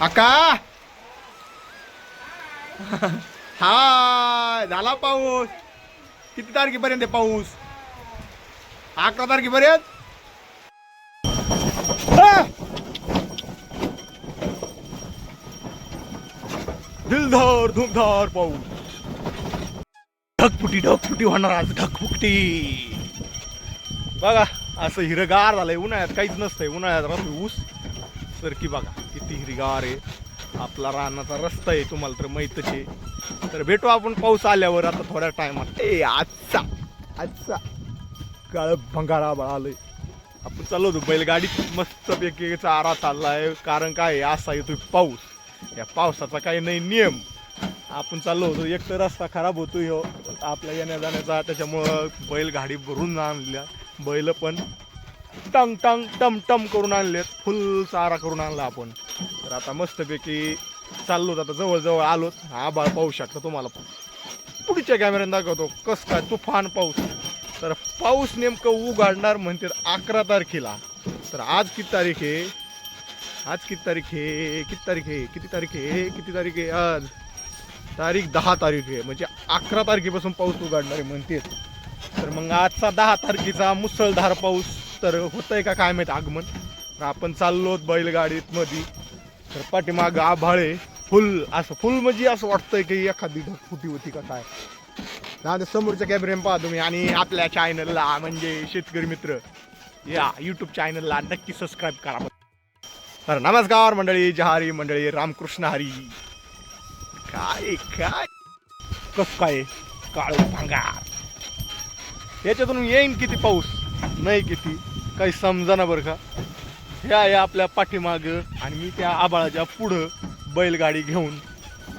आका हा झाला पाऊस. किती तारखेपर्यंत आहे पाऊस? अकरा तारखेपर्यंत? हा! दिलधार धुमधार पाऊस. ढकपुटी ढकपुटी होणार आज ढकपुटी बघा असं हिरगार झालंय उन्हाळ्यात काहीच नसतंय उन्हाळ्यात राहतो ऊस. तर की बघा किती हिरगार आहे. आपला रानाचा रस्ता आहे तुम्हाला तर माहीतच आहे. तर भेटू आपण पाऊस आल्यावर आता थोड्या टायमात ए आजचा आजचा. काळ भंगारा बळालय आपण चाललो होतो बैलगाडीत. मस्तपैकी चारा चालला आहे कारण काय असा येतोय पाऊस. या पावसाचा काही नाही नियम. आपण चाललो होतो एक तर रस्ता खराब होतोय हो. आपल्या येण्या जाण्याचा त्याच्यामुळं बैलगाडी भरून आणल्या. बैल पण टंग टंग टम टम करून आणलेत. फुल चारा करून आणला आपण. तर आता मस्तपैकी चाललोत आता जवळजवळ आलोत. हा आभाळ पाहू शकता तुम्हाला. पुढच्या कॅमेऱ्यात दाखवतो कस काय तुफान पाऊस. तर पाऊस नेमकं उघडणार म्हणते अकरा तारखेला. तर आज किती तारीख आहे? आज किती तारीख आहे? किती तारीख आहे? किती तारीख आहे? किती तारीख आहे आज? तारीख दहा तारीख आहे. म्हणजे अकरा तारखेपासून पाऊस उघडणार आहे म्हणते तर मग आजचा दहा तारखेचा मुसळधार पाऊस. तर होतंय का काय माहीत आगमन? आपण चाललो बैलगाडीत मध्ये तर पाठीमाग आभाळे फुल असं फुल म्हणजे असं वाटतंय की एखादी ढगफुटी होती का काय. समोरच्या कॅमेऱ्याने पाहा तुम्ही आणि आपल्या चॅनलला म्हणजे शेतकरी मित्र या यूट्यूब चॅनलला नक्की सबस्क्राईब करा. तर नमस्कार मंडळी जहारी मंडळी रामकृष्ण हरी. काय काय? कस काय? काळ भांगार. याच्यातून येईन किती पाऊस? नाही किती. काही समजा ना बरं का? हे आहे आपल्या पाठीमाग आणि मी त्या आबाळाच्या पुढं बैलगाडी घेऊन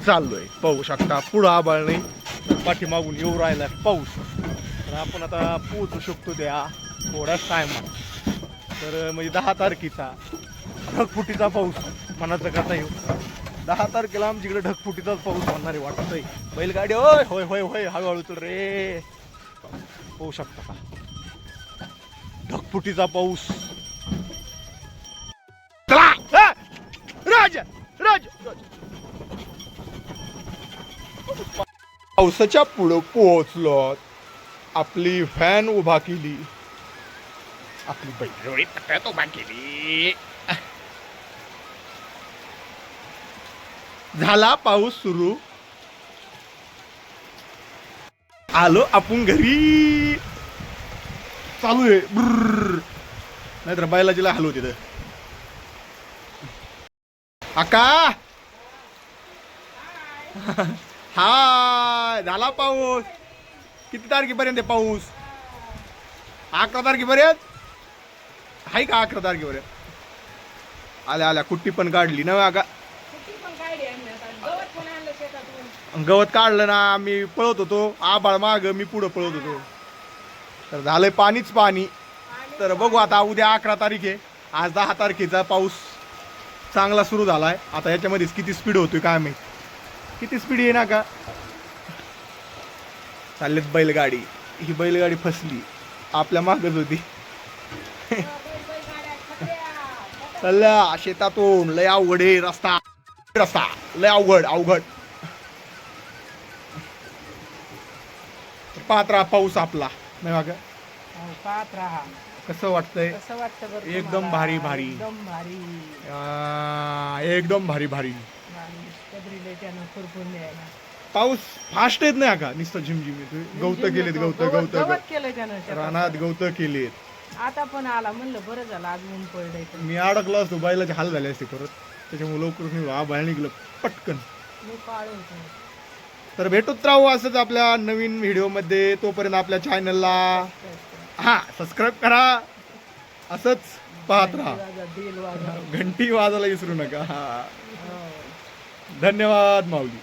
चाललोय. पाहू शकता पुढं आबाळ नाही पाठीमागून येऊ राहिला पाऊस. तर आपण आता पोहोचू शकतो त्या थोड्याच टायमात तर म्हणजे दहा तारखेचा ढगफुटीचा पाऊस मनाचं कसा येऊ दहा तारखेला आमच्याकडे ढगफुटीचाच पाऊस म्हणणारे आहे वाटत आहे बैलगाडी होय होय होय होय हळूहळू तर रे. होऊ शकता का? ढगफुटीचा पाऊस! राजा! राजा. पावसाच्या पुढं पोहोचलो आपली व्हॅन उभा केली. आपली बैलगाडी पट्ट्यात उभा केली. झाला पाऊस सुरू. आलो आपण घरी. चालू आहे. ब्रर. नाहीतर बैलाजीला हलव तिथं आका हाय झाला पाऊस. किती तारखेपर्यंत आहे पाऊस? अकरा तारखेपर्यंत? आहे का अकरा तारखेपर्यंत? आल्या आल्या. कुट्टी पण काढली ना शेतातून. गवत काढलं ना मी पळत होतो. आबाळ माग मी पुढं पळत होतो. तर झालंय पाणीच पाणी. तर बघू आता उद्या अकरा तारीख आहे. आज दहा तारखेचा पाऊस चांगला सुरू झालाय. आता याच्यामध्ये किती स्पीड होतोय काय माहीत. किती स्पीड आहे ना का? चाललेत बैलगाडी. ही बैलगाडी फसली. आपल्या मागच होती. चालल्या शेतातून. लय अवघड आहे रस्ता. रस्ता. लय अवघड अवघड. पात्रा पाऊस आपला. नाही हो, पाहत राहा. कसं वाटतंय? कसं वाटतं बरं एकदम तुम्हाला? भारी, भारी. एकदम भारी. आ, एकदम भारी भारी. आणि त्यानं पाऊस फास्ट येत नाही का नुसतं झिमझिम येतोय गवत केलेत गवत गवत गवत केलं त्यानं शेतात. रानात गवत केलेत. आता पण आला. म्हणलं बरं झालं आज ऊन पडलंय तर. मी अडकलो असतो. बैलाचे हाल झाले असते परत. त्याच्यामुळे लवकर हा बाहेर निघलं. पटकन. मी होतो तर भेटत राहू असंच आपल्या नवीन व्हिडिओमध्ये. तोपर्यंत आपल्या चॅनलला हा सबस्क्राईब करा. असंच पाहत राहा. घंटी वाजायला विसरू नका. हा हो. धन्यवाद माऊली.